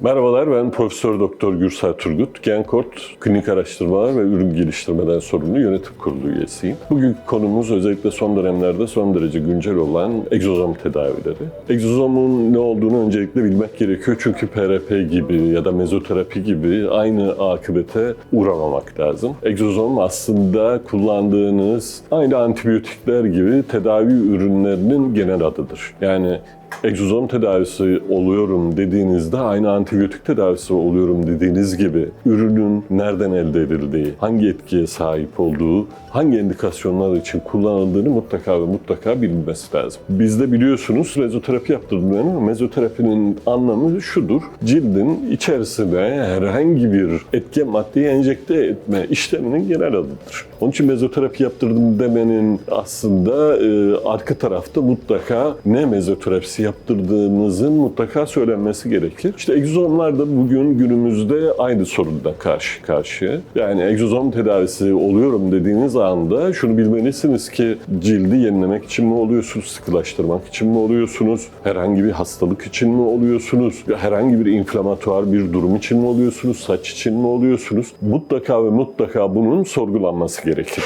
Merhabalar ben Profesör Doktor Gürsel Turgut. Genkort Klinik Araştırmalar ve Ürün Geliştirmeden sorumlu yönetim kurulu üyesiyim. Bugünkü konumuz özellikle son dönemlerde son derece güncel olan egzozom tedavileri. Egzozomun ne olduğunu öncelikle bilmek gerekiyor çünkü PRP gibi ya da mezoterapi gibi aynı akıbete uğramamak lazım. Egzozom aslında kullandığınız aynı antibiyotikler gibi tedavi ürünlerinin genel adıdır. Yani egzozom tedavisi oluyorum dediğinizde aynı antibiyotik tedavisi oluyorum dediğiniz gibi ürünün nereden elde edildiği, hangi etkiye sahip olduğu, hangi indikasyonlar için kullanıldığını mutlaka ve mutlaka bilinmesi lazım. Bizde biliyorsunuz mezoterapi yaptırdım ama mezoterapinin anlamı şudur. Cildin içerisine herhangi bir etken maddeyi enjekte etme işleminin genel adıdır. Onun için mezoterapi yaptırdım demenin aslında e, arka tarafta mutlaka ne mezoterapisi yaptırdığınızın mutlaka söylenmesi gerekir. İşte egzozomlar da bugün günümüzde aynı sorunla karşı karşıya. Yani egzozom tedavisi oluyorum dediğiniz anda şunu bilmelisiniz ki cildi yenilemek için mi oluyorsunuz, sıkılaştırmak için mi oluyorsunuz, herhangi bir hastalık için mi oluyorsunuz, herhangi bir inflamatuar bir durum için mi oluyorsunuz, saç için mi oluyorsunuz? Mutlaka ve mutlaka bunun sorgulanması gerekir.